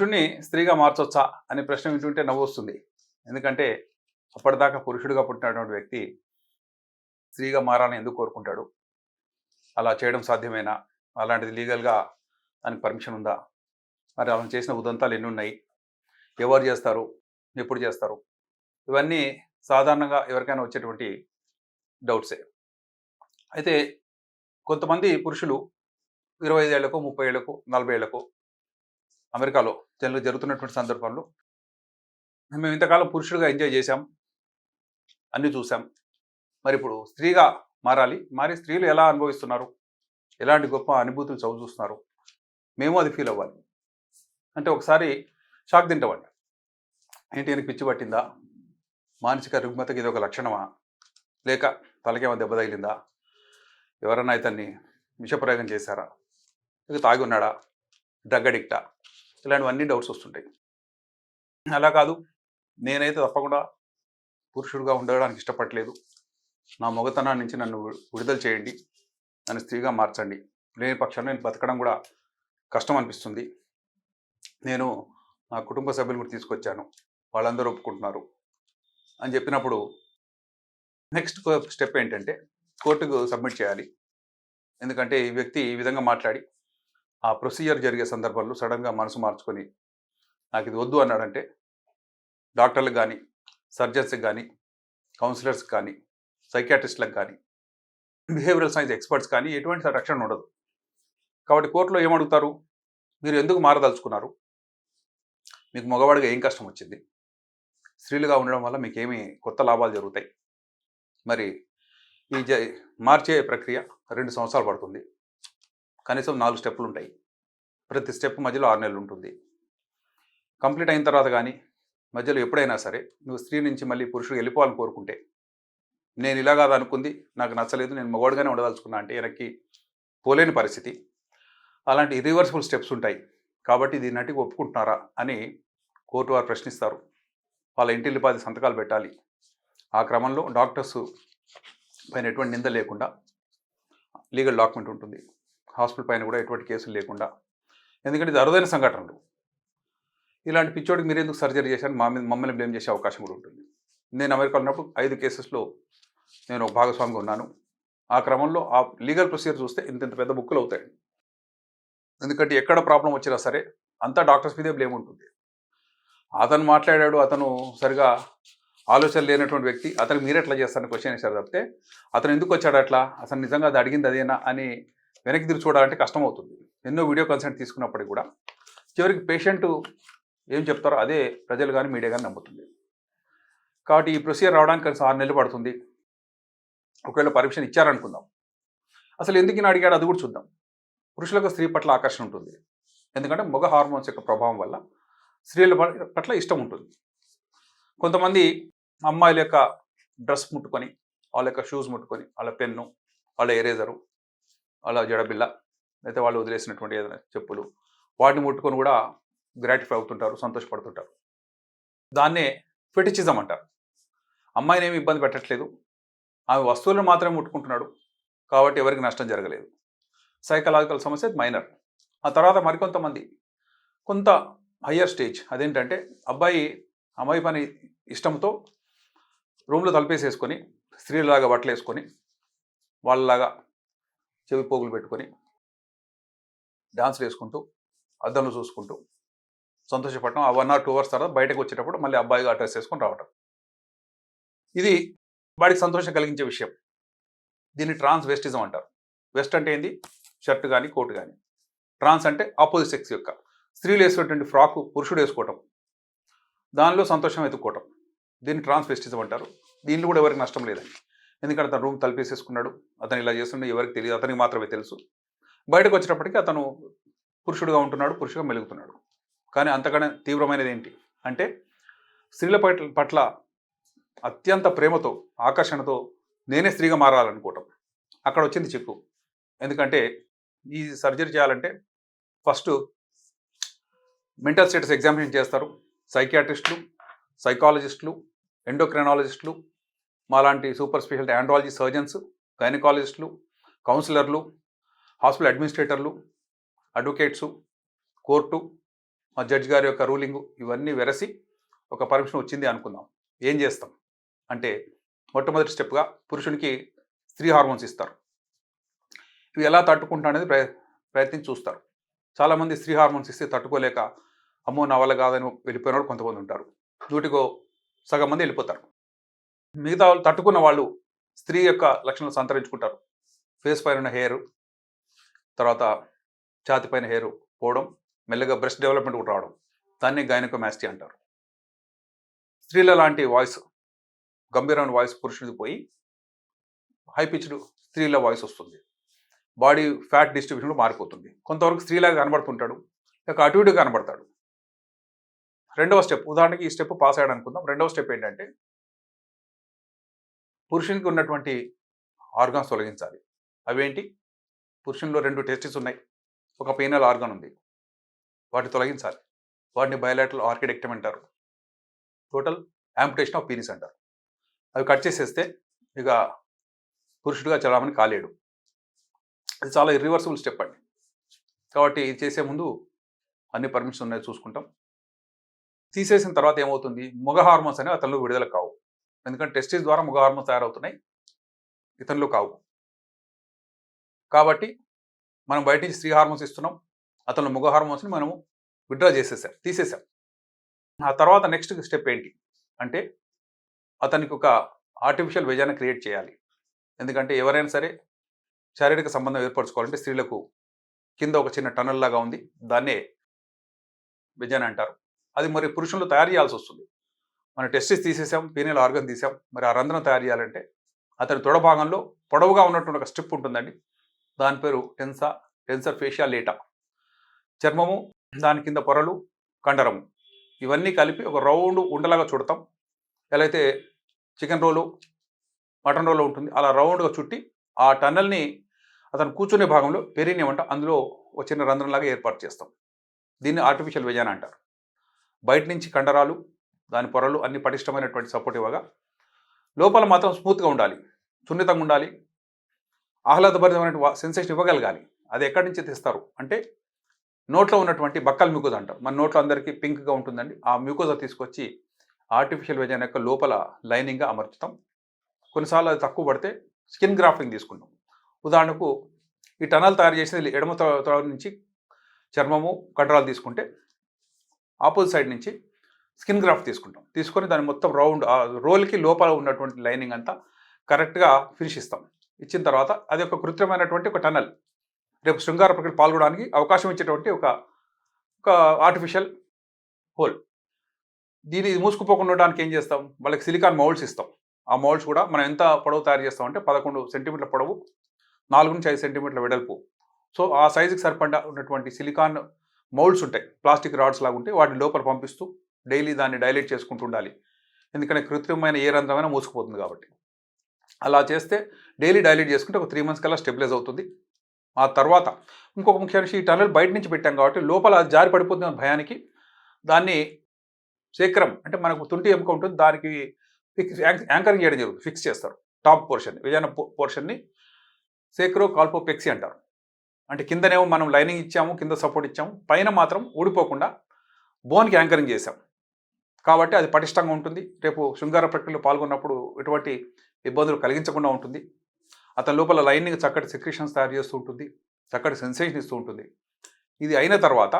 పురుషుణ్ణి స్త్రీగా మార్చొచ్చా అనే ప్రశ్న వింటుంటే నవ్వు వస్తుంది. ఎందుకంటే అప్పటిదాకా పురుషుడిగా పుట్టినటువంటి వ్యక్తి స్త్రీగా మారాలని ఎందుకు కోరుకుంటాడు? అలా చేయడం సాధ్యమేనా? అలాంటిది లీగల్గా దానికి పర్మిషన్ ఉందా? మరి అలా చేసిన ఉదంతాలు ఎన్ని ఉన్నాయి ఎవరు చేస్తారు? ఎప్పుడు చేస్తారు? ఇవన్నీ సాధారణంగా ఎవరికైనా వచ్చేటువంటి డౌట్సే. అయితే కొంతమంది పురుషులు ఇరవై ఐదేళ్ళకు ముప్పై ఏళ్ళకు నలభై ఏళ్ళకు అమెరికాలో జనరల్ జరుగుతున్నటువంటి సందర్భంలో మేము ఇంతకాలం పురుషుడిగా ఎంజాయ్ చేశాం. అన్నీ చూసాం మరి ఇప్పుడు స్త్రీగా మారాలి. మరి స్త్రీలు ఎలా అనుభవిస్తున్నారు? ఎలాంటి గొప్ప అనుభూతులు చవి చూస్తున్నారు? మేము అది ఫీల్ అవ్వాలి. అంటే ఒకసారి షాక్ తింటామండి. ఏంటి ఈయనకి పిచ్చి పట్టిందా? మానసిక రుగ్మతకి ఇది ఒక లక్షణమా? లేక తలకేమో దెబ్బ తగిలిందా? ఎవరన్నా ఇతన్ని విషప్రయోగం చేశారా? ఇక తాగి ఉన్నాడా? డ్రగ్ అడిక్టా? ఇలాంటివన్నీ డౌట్స్ వస్తుంటాయి. అలా కాదు నేనైతే తప్పకుండా పురుషుడిగా ఉండడానికి ఇష్టపడలేదు నా మొగతనాన్ని నుంచి నన్ను విడుదల చేయండి. నన్ను స్త్రీగా మార్చండి. లేని పక్షంలో నేను బతకడం కూడా కష్టం అనిపిస్తుంది. నేను నా కుటుంబ సభ్యులు కూడా తీసుకొచ్చాను. వాళ్ళందరూ ఒప్పుకుంటున్నారు అని చెప్పినప్పుడు నెక్స్ట్ స్టెప్ ఏంటంటే కోర్టుకు సబ్మిట్ చేయాలి. ఎందుకంటే ఈ వ్యక్తి ఈ విధంగా మాట్లాడి ఆ ప్రొసీజర్ జరిగే సందర్భంలో సడన్గా మనసు మార్చుకొని నాకు ఇది వద్దు అన్నాడంటే డాక్టర్లకు కానీ సర్జన్స్కి కానీ కౌన్సిలర్స్కి కానీ సైకాట్రిస్ట్లకు కానీ బిహేవియరల్ సైన్స్ ఎక్స్పర్ట్స్ కానీ ఎటువంటి రక్షణ ఉండదు. కాబట్టి కోర్టులో ఏమడుగుతారు? మీరు ఎందుకు మారదలుచుకున్నారు? మీకు మగవాడిగా ఏం కష్టం వచ్చింది? స్త్రీలుగా ఉండడం వల్ల మీకు ఏమి కొత్త లాభాలు జరుగుతాయి? మరి ఈ జ మార్చే ప్రక్రియ రెండు సంవత్సరాలు పడుతుంది. కనీసం నాలుగు స్టెప్పులు ఉంటాయి. ప్రతి స్టెప్ మధ్యలో ఆరు నెలలు ఉంటుంది. కంప్లీట్ అయిన తర్వాత కానీ మధ్యలో ఎప్పుడైనా సరే నువ్వు స్త్రీ నుంచి మళ్ళీ పురుషుడు వెళ్ళిపోవాలని కోరుకుంటే నేను ఇలా కాదు అనుకుంది నాకు నచ్చలేదు నేను మగవాడుగానే ఉండదలుచుకున్నా అంటే వెనక్కి పోలేని పరిస్థితి. అలాంటి ఇరివర్సిబుల్ స్టెప్స్ ఉంటాయి. కాబట్టి దీన్ని ఒప్పుకుంటున్నారా అని కోర్టు వారు ప్రశ్నిస్తారు. వాళ్ళ ఇంటిల్లిపాది సంతకాలు పెట్టాలి. ఆ క్రమంలో డాక్టర్స్ పైన ఎటువంటి నింద లేకుండా లీగల్ డాక్యుమెంట్ ఉంటుంది. హాస్పిటల్ పైన కూడా ఎటువంటి కేసులు లేకుండా. ఎందుకంటే ఇది అరుదైన సంఘటనలు. ఇలాంటి పిచ్చోడికి మీరు ఎందుకు సర్జరీ చేశారని మా మీద మమ్మల్ని బ్లేమ్ చేసే అవకాశం కూడా ఉంటుంది. నేను అమెరికా ఉన్నప్పుడు ఐదు కేసెస్లో నేను ఒక భాగస్వామిగా ఉన్నాను. ఆ క్రమంలో ఆ లీగల్ ప్రొసీజర్ చూస్తే ఇంత ఇంత పెద్ద బుక్కులు అవుతాయి. ఎందుకంటే ఎక్కడ ప్రాబ్లం వచ్చినా సరే అంతా డాక్టర్స్ మీదే బ్లేమ్ ఉంటుంది. అతను మాట్లాడాడు అతను సరిగా ఆలోచన లేనటువంటి వ్యక్తి అతను మీరు ఎట్లా చేస్తారని క్వశ్చన్ వేశారు తప్పితే అతను ఎందుకు వచ్చాడు అట్లా? అసలు నిజంగా అది అడిగింది అదేనా అని వెనక్కి తిరిగి చూడాలంటే కష్టం అవుతుంది ఎన్నో వీడియో కన్సెంట్ తీసుకున్నప్పటికీ కూడా చివరికి పేషెంట్ ఏం చెప్తారో అదే ప్రజలు కానీ మీడియా కానీ నమ్ముతుంది. కాబట్టి ఈ ప్రొసీజర్ రావడానికి కలిసి ఆరు నెలలు పడుతుంది. ఒకవేళ పర్మిషన్ ఇచ్చారనుకుందాం. అసలు ఎందుకు అడిగాడు అది కూడా చూద్దాం. పురుషులకు స్త్రీ పట్ల ఆకర్షణ ఉంటుంది. ఎందుకంటే మగ హార్మోన్స్ యొక్క ప్రభావం వల్ల స్త్రీల పట్ల ఇష్టం ఉంటుంది. కొంతమంది అమ్మాయిల యొక్క డ్రెస్ ముట్టుకొని వాళ్ళ యొక్క షూస్ ముట్టుకొని వాళ్ళ పెన్ను వాళ్ళ ఎరేజరు అలా జడబిల్ల అయితే వాళ్ళు వదిలేసినటువంటి ఏదైనా చెప్పులు వాటిని ముట్టుకొని కూడా గ్రాటిఫై అవుతుంటారు సంతోషపడుతుంటారు. దాన్నే ఫెటిచిజం అంటారు. అమ్మాయిని ఏమి ఇబ్బంది పెట్టట్లేదు. ఆమె వస్తువులను మాత్రమే ముట్టుకుంటున్నాడు. కాబట్టి ఎవరికి నష్టం జరగలేదు. సైకలాజికల్ సమస్య మైనర్. ఆ తర్వాత మరికొంతమంది. కొంత హయ్యర్ స్టేజ్ అదేంటంటే అబ్బాయి అమ్మాయి పని ఇష్టంతో రూమ్లో తలపేసేసుకొని స్త్రీలాగా బట్టలు వేసుకొని వాళ్ళలాగా చెవి పోగులు పెట్టుకొని డాన్స్లు వేసుకుంటూ అద్దంలో చూసుకుంటూ సంతోషపడటం. ఆ వన్ ఆర్ టూ అవర్స్ తర్వాత బయటకు వచ్చేటప్పుడు మళ్ళీ అబ్బాయిగా డ్రెస్ వేసుకొని రావటం. ఇది వాడికి సంతోషం కలిగించే విషయం. దీన్ని ట్రాన్స్ వెస్టిజం అంటారు. వెస్ట్ అంటే ఏంది? షర్ట్ కానీ కోట్ కానీ ట్రాన్స్ అంటే ఆపోజిట్ సెక్స్ యొక్క. స్త్రీలు వేసుకున్నటువంటి ఫ్రాక్ పురుషుడు వేసుకోవటం. దానిలో సంతోషం వెతుక్కోవటం. దీన్ని ట్రాన్స్ వెస్టిజం అంటారు. దీనిలో కూడా ఎవరికి నష్టం లేదండి. ఎందుకంటే అతను రూమ్ తలిపేసేసుకున్నాడు. అతను ఇలా చేస్తుండే ఎవరికి తెలియదు. అతనికి మాత్రమే తెలుసు. బయటకు వచ్చినప్పటికీ అతను పురుషుడుగా ఉంటున్నాడు పురుషుగా మెలుగుతున్నాడు. కానీ అంతకన్నా తీవ్రమైనది ఏంటి? అంటే స్త్రీల పట్ల పట్ల అత్యంత ప్రేమతో ఆకర్షణతో నేనే స్త్రీగా మారాలనుకోవటం. అక్కడ వచ్చింది చిక్కు. ఎందుకంటే ఈ సర్జరీ చేయాలంటే ఫస్ట్ మెంటల్ స్టేటస్ ఎగ్జామినేషన్ చేస్తారు. సైకియాట్రిస్టులు సైకాలజిస్టులు ఎండోక్రైనాలజిస్టులు మాలాంటి సూపర్ స్పెషాలిటీ ఆండ్రాలజీ సర్జన్స్ గైనకాలజిస్టులు కౌన్సిలర్లు హాస్పిటల్ అడ్మినిస్ట్రేటర్లు అడ్వకేట్సు కోర్టు మా జడ్జి గారి యొక్క రూలింగ్ ఇవన్నీ వెరసి ఒక పర్మిషన్ వచ్చింది అనుకుందాం. ఏం చేస్తాం? అంటే మొట్టమొదటి స్టెప్గా పురుషునికి స్త్రీ హార్మోన్స్ ఇస్తారు. ఇవి ఎలా తట్టుకుంటా అనేది ప్రయ ప్రయత్నించి చూస్తారు. చాలామంది స్త్రీ హార్మోన్స్ ఇస్తే తట్టుకోలేక అమ్మో నా వల్ల కాదని వెళ్ళిపోయిన వాళ్ళు కొంతమంది ఉంటారు. నూటికో సగం మంది వెళ్ళిపోతారు. మిగతా వాళ్ళు తట్టుకున్న వాళ్ళు స్త్రీ యొక్క లక్షణాలు సంతరించుకుంటారు. ఫేస్ పైన ఉన్న హెయిర్ తర్వాత ఛాతి పైన హెయిర్ పోవడం మెల్లగా బ్రెస్ట్ డెవలప్మెంట్ కూడా రావడం. దాన్ని గైనకోమాస్టీ అంటారు. స్త్రీల లాంటి వాయిస్ గంభీరమైన వాయిస్ పురుషుడికి పోయి హై పిచ్డ్ స్త్రీల వాయిస్ వస్తుంది. బాడీ ఫ్యాట్ డిస్ట్రిబ్యూషన్ మారిపోతుంది. కొంతవరకు స్త్రీలాగా కనబడుతుంటాడు లేక అటు ఇటు కనబడతాడు. రెండవ స్టెప్ ఉదాహరణకి ఈ స్టెప్ పాస్ అయ్యాడు అనుకుందాం రెండవ స్టెప్ ఏంటంటే పురుషునికి ఉన్నటువంటి ఆర్గాన్స్ తొలగించాలి. అవేంటి? పురుషునిలో రెండు టెస్టిస్ ఉన్నాయి. ఒక పీనల్ ఆర్గాన్ ఉంది. వాటిని తొలగించాలి. వాటిని బయోలాటల్ ఆర్కిడెక్టమ్ అంటారు. టోటల్ యాంపుటేషన్ ఆఫ్ పీనిస్ అంటారు. అవి కట్ చేసేస్తే ఇక పురుషుడిగా చలామణి కాలేడు. ఇది చాలా ఇర్రివర్సిబుల్ స్టెప్ అండి. కాబట్టి ఇది చేసే ముందు అన్ని పర్మిషన్ ఉన్నాయి చూసుకుంటాం. తీసేసిన తర్వాత ఏమవుతుంది? మగ హార్మోన్స్ అనేవి అతనిలో విడుదల కావు. ఎందుకంటే టెస్టిస్ ద్వారా మగ హార్మోన్స్ తయారవుతున్నాయి. ఇతనిలో కావు. కాబట్టి మనం బయట నుంచి స్త్రీ హార్మోన్స్ ఇస్తున్నాం. అతను మగ హార్మోన్స్ని మనము విత్డ్రా చేసేసాం తీసేసాం. ఆ తర్వాత నెక్స్ట్ స్టెప్ ఏంటి? అంటే అతనికి ఒక ఆర్టిఫిషియల్ వెజాన్ని క్రియేట్ చేయాలి. ఎందుకంటే ఎవరైనా సరే శారీరక సంబంధం ఏర్పరచుకోవాలంటే స్త్రీలకు కింద ఒక చిన్న టనల్ లాగా ఉంది. దాన్నే వెజాన్ అంటారు. అది మరి పురుషులు తయారు చేయాల్సి వస్తుంది. మన టెస్టిస్ తీసేసాం పీనియల్ ఆర్గన్ తీసాం. మరి ఆ రంధ్రం తయారు చేయాలంటే అతని తొడ భాగంలో పొడవుగా ఉన్నటువంటి ఒక స్ట్రిప్ ఉంటుందండి. దాని పేరు టెన్సా టెన్సర్ ఫేషియా లేటా. చర్మము దాని కింద పొరలు కండరము. ఇవన్నీ కలిపి ఒక రౌండ్ ఉండలాగా చుడతాం. ఎలా అయితే చికెన్ రోలు మటన్ రోలు ఉంటుంది అలా రౌండ్గా చుట్టి ఆ టన్నల్ని అతను కూర్చునే భాగంలో పెరినియం అందులో ఒక చిన్న రంధ్రంలాగా ఏర్పాటు చేస్తాం. దీన్ని ఆర్టిఫిషియల్ వెజాన్ అంటారు. బయట నుంచి కండరాలు దాని పొరలు అన్ని పటిష్టమైనటువంటి సపోర్ట్ ఇవ్వగా లోపల మాత్రం స్మూత్గా ఉండాలి. సున్నితంగా ఉండాలి. ఆహ్లాదభరితమైన సెన్సేషన్ ఇవ్వగలగాలి. అది ఎక్కడి నుంచి తెస్తారు? అంటే నోట్లో ఉన్నటువంటి బక్కల్ మ్యూకోజ్ అంటారు మన నోట్లో అందరికీ పింక్గా ఉంటుందండి. ఆ మ్యూకోజా తీసుకొచ్చి ఆర్టిఫిషియల్ వెజన్ యొక్క లోపల లైనింగ్గా అమర్చుతాం. కొన్నిసార్లు అది తక్కువ పడితే స్కిన్ గ్రాఫ్టింగ్ తీసుకుంటాం. ఉదాహరణకు ఈ టనల్ తయారు చేసేది ఎడమ తొడ నుంచి చర్మము కండరాలు తీసుకుంటే ఆపోజిట్ సైడ్ నుంచి స్కిన్ గ్రాఫ్ట్ తీసుకుంటాం. తీసుకొని దాన్ని మొత్తం రౌండ్ ఆ రోల్కి లోపల ఉన్నటువంటి లైనింగ్ అంతా కరెక్ట్గా ఫినిష్ ఇస్తాం. ఇచ్చిన తర్వాత అది ఒక కృత్రిమైనటువంటి ఒక టనల్. రేపు శృంగార ప్రక్రియ పాల్గొనడానికి అవకాశం ఇచ్చేటువంటి ఒక ఒక ఆర్టిఫిషియల్ హోల్ దీన్ని మూసుకుపోకుండా ఉండడానికి ఏం చేస్తాం? వాళ్ళకి సిలికాన్ మౌల్డ్స్ ఇస్తాం. ఆ మౌల్డ్స్ కూడా మనం ఎంత పొడవు తయారు చేస్తామంటే పదకొండు సెంటీమీటర్ల పొడవు నాలుగు నుంచి ఐదు సెంటీమీటర్ల వెడల్పు. సో ఆ సైజుకి సరిపడా ఉన్నటువంటి సిలికాన్ మౌల్డ్స్ ఉంటాయి. ప్లాస్టిక్ రాడ్స్ లాగా ఉంటాయి. వాటిని లోపల పంపిస్తూ డైలీ దాన్ని డైలెట్ చేసుకుంటూ ఉండాలి. ఎందుకంటే కృత్రిమమైన ఏ రంధ్రమైనా మూసుకుపోతుంది కాబట్టి. అలా చేస్తే డైలీ డైలెట్ చేసుకుంటే ఒక త్రీ మంత్స్ కల్లా స్టెబిలైజ్ అవుతుంది. ఆ తర్వాత ఇంకొక ముఖ్య విషయం ఈ టనల్ బయట నుంచి పెట్టాం కాబట్టి లోపల అది జారి పడిపోతున్న భయానికి దాన్ని శేఖరం అంటే మనకు తుంటి ఎముక ఉంటుంది. దానికి ఫిక్స్ యాంకరింగ్ చేయడం జరుగుతుంది. ఫిక్స్ చేస్తారు. టాప్ పోర్షన్ విజయన పోర్షన్ని సేక్రో కాల్పోపెక్సీ అంటారు. అంటే కిందనేమో మనం లైనింగ్ ఇచ్చాము కింద సపోర్ట్ ఇచ్చాము. పైన మాత్రం ఊడిపోకుండా బోన్కి యాంకరింగ్ చేసాం కాబట్టి అది పటిష్టంగా ఉంటుంది. రేపు శృంగార ప్రక్రియలో పాల్గొన్నప్పుడు ఎటువంటి ఇబ్బందులు కలిగించకుండా ఉంటుంది. అతని లోపల లైనింగ్ చక్కటి సెక్రిషన్స్ తయారు చేస్తూ ఉంటుంది. చక్కటి సెన్సేషన్ ఇస్తూ ఉంటుంది. ఇది అయిన తర్వాత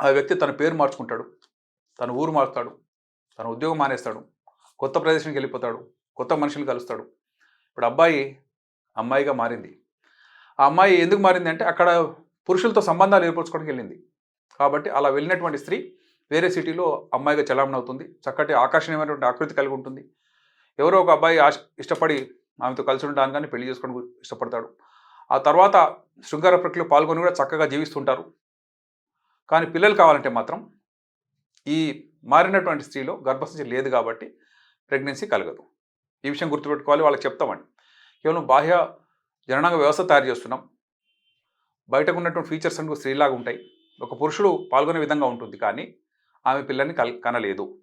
ఆ వ్యక్తి తన పేరు మార్చుకుంటాడు. తన ఊరు మారుస్తాడు తన ఉద్యోగం మానేస్తాడు. కొత్త ప్రదేశానికి వెళ్ళిపోతాడు. కొత్త మనుషులు కలుస్తాడు. ఇప్పుడు అబ్బాయి అమ్మాయిగా మారింది. ఆ అమ్మాయి ఎందుకు మారింది అంటే అక్కడ పురుషులతో సంబంధాలు ఏర్పరచుకోవడానికి వెళ్ళింది. కాబట్టి అలా వెళ్ళినటువంటి స్త్రీ వేరే సిటీలో అమ్మాయిగా చలామణి అవుతుంది. చక్కటి ఆకర్షణీయమైనటువంటి ఆకృతి కలిగి ఉంటుంది. ఎవరో ఒక అబ్బాయి ఆశ ఇష్టపడి ఆమెతో కలిసి ఉండడానికి కానీ పెళ్ళి చేసుకోవడం ఇష్టపడతాడు. ఆ తర్వాత శృంగార ప్రక్రియలో పాల్గొని కూడా చక్కగా జీవిస్తుంటారు. కానీ పిల్లలు కావాలంటే మాత్రం ఈ మారినటువంటి స్త్రీలో గర్భస్థితి లేదు కాబట్టి ప్రెగ్నెన్సీ కలగదు. ఈ విషయం గుర్తుపెట్టుకోవాలి. వాళ్ళకి చెప్తామండి. కేవలం బాహ్య జననాంగ వ్యవస్థ తయారు చేస్తున్నాం. బయటకు ఉన్నటువంటి ఫీచర్స్ అనుకో స్త్రీలాగా ఉంటాయి. ఒక పురుషుడు పాల్గొనే విధంగా ఉంటుంది. కానీ ఆమె పిల్లల్ని కల్ కనలేదు.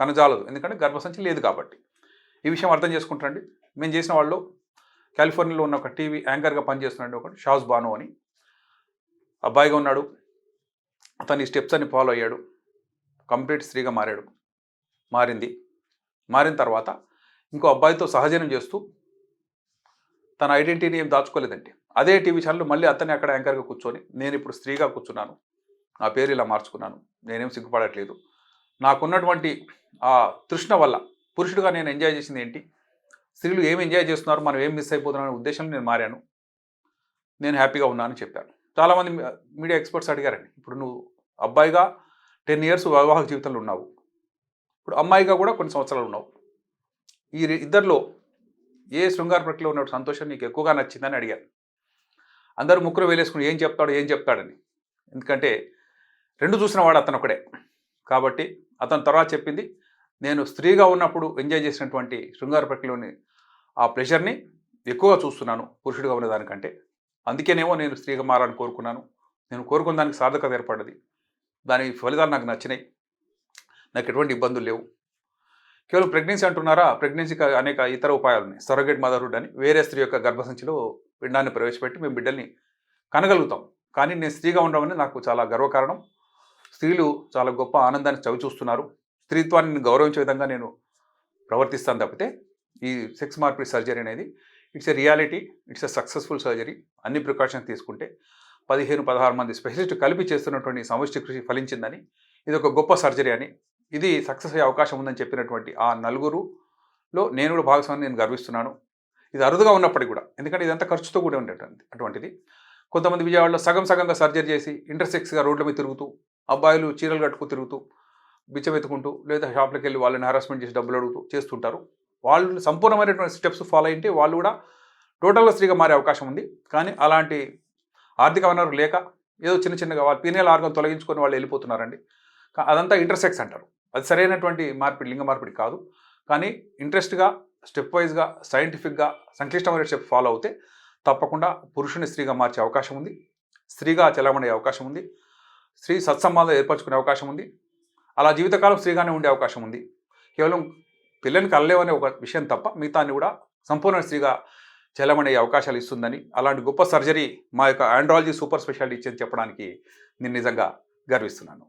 కనజాలదు. ఎందుకంటే గర్భసంచి లేదు కాబట్టి. ఈ విషయం అర్థం చేసుకుంటారండి. మేము చేసిన వాళ్ళు కాలిఫోర్నియాలో ఉన్న ఒక టీవీ యాంకర్గా పనిచేస్తున్నాడు ఒకటి షాజ్ బాను అని. అబ్బాయిగా ఉన్నాడు. అతని స్టెప్స్ అన్ని ఫాలో అయ్యాడు. కంప్లీట్ స్త్రీగా మారాడు. మారింది. మారిన తర్వాత ఇంకో అబ్బాయితో సహజనం చేస్తూ తన ఐడెంటిటీని ఏం దాచుకోలేదండి. అదే టీవీ ఛానల్ మళ్ళీ అతన్ని అక్కడ యాంకర్గా కూర్చొని నేను ఇప్పుడు స్త్రీగా కూర్చున్నాను. నా పేరు ఇలా మార్చుకున్నాను. నేనేం సిగ్గుపడట్లేదు. నాకున్నటువంటి ఆ తృష్ణ వల్ల పురుషుడిగా నేను ఎంజాయ్ చేసింది ఏంటి? స్త్రీలు ఏం ఎంజాయ్ చేస్తున్నారు? మనం ఏం మిస్ అయిపోతున్నాం అనే ఉద్దేశంలో నేను మారాను. నేను హ్యాపీగా ఉన్నానని చెప్పాను. చాలామంది మీడియా ఎక్స్పర్ట్స్ అడిగారండి. ఇప్పుడు నువ్వు అబ్బాయిగా టెన్ ఇయర్స్ వైవాహిక జీవితంలో ఉన్నావు. ఇప్పుడు అమ్మాయిగా కూడా కొన్ని సంవత్సరాలు ఉన్నావు. ఈ ఇద్దరిలో ఏ శృంగార ప్రక్రియలో ఉన్న సంతోషం నీకు ఎక్కువగా నచ్చిందని అడిగాను. అందరూ ముక్కులు వేలేసుకుని ఏం చెప్తాడు ఏం చెప్తాడని. ఎందుకంటే రెండు చూసిన వాడు అతను ఒకడే. కాబట్టి అతను తర్వాత చెప్పింది నేను స్త్రీగా ఉన్నప్పుడు ఎంజాయ్ చేసినటువంటి శృంగార ప్రక్రియలోని ఆ ప్లెజర్ని ఎక్కువగా చూస్తున్నాను పురుషుడిగా ఉన్నదానికంటే అందుకేనేమో నేను స్త్రీగా మారాలని కోరుకున్నాను. నేను కోరుకున్న దానికి సార్థకత ఏర్పడ్డది. దాని ఫలితాలు నాకు నచ్చినాయి. నాకు ఎటువంటి ఇబ్బందులు లేవు. కేవలం ప్రెగ్నెన్సీ అంటున్నారా? ప్రెగ్నెన్సీకి అనేక ఇతర ఉపాయాలు ఉన్నాయి సొరగేట్ మదర్హుడ్ అని వేరే స్త్రీ యొక్క గర్భసంచిలో పిండాన్ని ప్రవేశపెట్టి మేము బిడ్డల్ని కనగలుగుతాం. కానీ నేను స్త్రీగా ఉండడం అనేది నాకు చాలా గర్వకారణం. స్త్రీలు చాలా గొప్ప ఆనందాన్ని చవి చూస్తున్నారు. స్త్రీత్వాన్ని గౌరవించే విధంగా నేను ప్రవర్తిస్తాను తప్పితే ఈ సెక్స్ మార్పిడి సర్జరీ అనేది it's a reality it's a successful surgery అన్ని ప్రికాషన్స్ తీసుకుంటే పదిహేను పదహారు మంది స్పెషలిస్ట్ కలిపి చేస్తున్నటువంటి సమష్టి కృషి ఫలించిందని ఇది ఒక గొప్ప సర్జరీ అని ఇది సక్సెస్ అయ్యే అవకాశం ఉందని చెప్పినటువంటి ఆ నలుగురులో నేను కూడా భాగస్వామిని నేను గర్విస్తున్నాను. ఇది అరుదుగా ఉన్నప్పటికీ కూడా ఎందుకంటే ఇదంతా ఖర్చుతో కూడా ఉండేటువంటి అటువంటిది. కొంతమంది విజయవాడలో సగం సగంగా సర్జరీ చేసి ఇంటర్సెక్స్గా రోడ్ల మీద తిరుగుతూ అబ్బాయిలు చీరలు కట్టుకు తిరుగుతూ బిచ్చమెత్తుకుంటూ లేదా షాప్లకు వెళ్ళి వాళ్ళని హరాస్మెంట్ చేసి డబ్బులు అడుగుతూ చేస్తుంటారు. వాళ్ళు సంపూర్ణమైనటువంటి స్టెప్స్ ఫాలో అయితే వాళ్ళు కూడా టోటల్గా స్త్రీగా మారే అవకాశం ఉంది. కానీ అలాంటి ఆర్థిక వనరు లేక ఏదో చిన్న చిన్నగా వాళ్ళు పీనియల్ ఆర్గం తొలగించుకొని వాళ్ళు వెళ్ళిపోతున్నారండి. అదంతా ఇంటర్సెక్స్ అంటారు. అది సరైనటువంటి మార్పిడి లింగ మార్పిడి కాదు. కానీ ఇంట్రెస్ట్గా స్టెప్ వైజ్గా సైంటిఫిక్గా సంక్లిష్టమైన స్టెప్ ఫాలో అవుతే తప్పకుండా పురుషుని స్త్రీగా మార్చే అవకాశం ఉంది. స్త్రీగా చెలమడే అవకాశం ఉంది. స్త్రీ సత్సంబంధాలు ఏర్పరచుకునే అవకాశం ఉంది. అలా జీవితకాలం స్త్రీగానే ఉండే అవకాశం ఉంది. కేవలం పిల్లని కలలేవనే ఒక విషయం తప్ప మిగతాన్ని కూడా సంపూర్ణ స్త్రీగా చెలమనే అవకాశాలు ఇస్తుందని అలాంటి గొప్ప సర్జరీ మా యొక్క ఆండ్రాలజీ సూపర్ స్పెషాలిటీ ఇచ్చింది చెప్పడానికి నేను నిజంగా గర్విస్తున్నాను.